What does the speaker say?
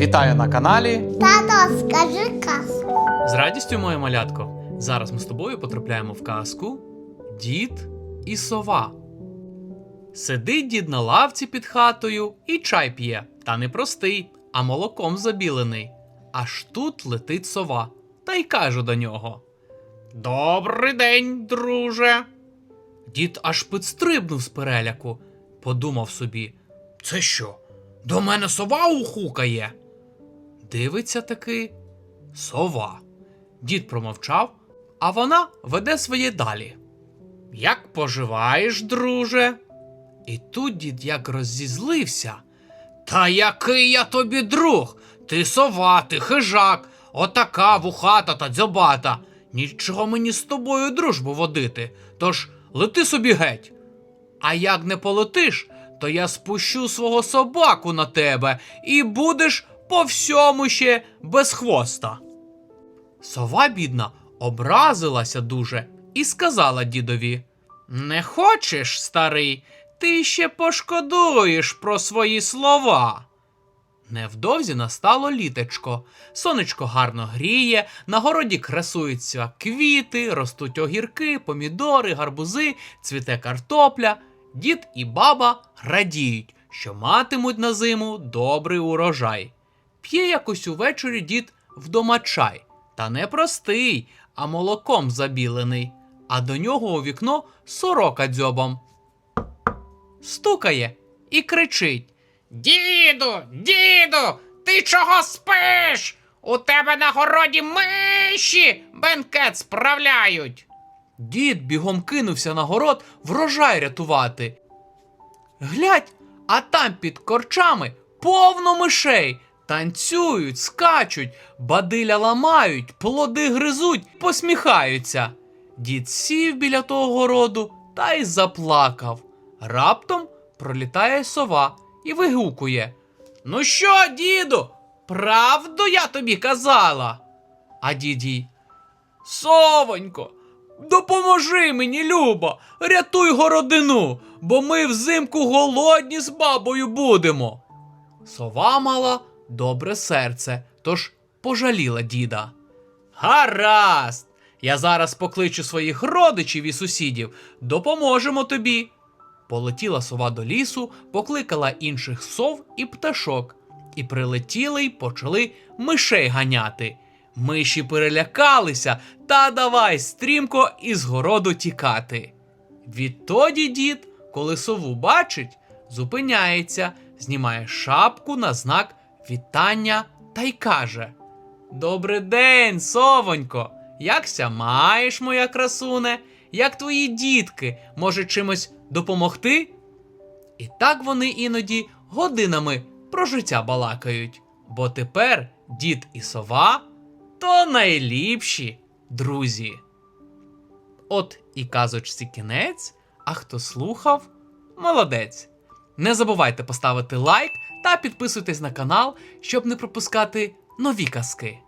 Вітаю на каналі. Тато, скажи казку. З радістю, моє малятко. Зараз ми з тобою потрапляємо в казку Дід і сова. Сидить дід на лавці під хатою і чай п'є, та не простий, а молоком забілений. Аж тут летить сова, та й каже до нього: Добрий день, друже. Дід аж підстрибнув з переляку, подумав собі: Це що? До мене сова ухукає? Дивиться таки сова. Дід промовчав, а вона веде своє далі. Як поживаєш, друже? І тут дід як розізлився. Та який я тобі друг? Ти сова, ти хижак, отака вухата та дзьобата. Нічого мені з тобою дружбу водити, тож лети собі геть. А як не полетиш, то я спущу свого собаку на тебе і будеш по всьому ще без хвоста. Сова, бідна, образилася дуже і сказала дідові: Не хочеш, старий, ти ще пошкодуєш про свої слова. Невдовзі настало літечко. Сонечко гарно гріє, на городі красуються квіти, ростуть огірки, помідори, гарбузи, цвіте картопля. Дід і баба радіють, що матимуть на зиму добрий урожай. П'є якось увечері дід вдома чай, та не простий, а молоком забілений, а до нього у вікно сорока дзьобом. Стукає і кричить. Діду, діду, ти чого спиш? У тебе на городі миші бенкет справляють. Дід бігом кинувся на город врожай рятувати. Глядь, а там під корчами повно мишей. Танцюють, скачуть, бадиля ламають, плоди гризуть, посміхаються. Дід сів біля того городу та й заплакав. Раптом пролітає сова і вигукує: Ну що, діду, правду я тобі казала? А дід Совонько, допоможи мені, Люба, рятуй городину, бо ми взимку голодні з бабою будемо. Сова мала добре серце, тож пожаліла діда. Гаразд! Я зараз покличу своїх родичів і сусідів, допоможемо тобі. Полетіла сова до лісу, покликала інших сов і пташок, і прилетіли й почали мишей ганяти. Миші перелякалися та давай стрімко із городу тікати. Відтоді дід, коли сову бачить, зупиняється, знімає шапку на знак вітання та й каже: Добрий день, совонько! Якся маєш, моя красуне? Як твої дітки, може чимось допомогти? І так вони іноді годинами про життя балакають, бо тепер дід і сова то найліпші друзі. От і казочці кінець, а хто слухав, молодець. Не забувайте поставити лайк та підписуйтесь на канал, щоб не пропускати нові казки.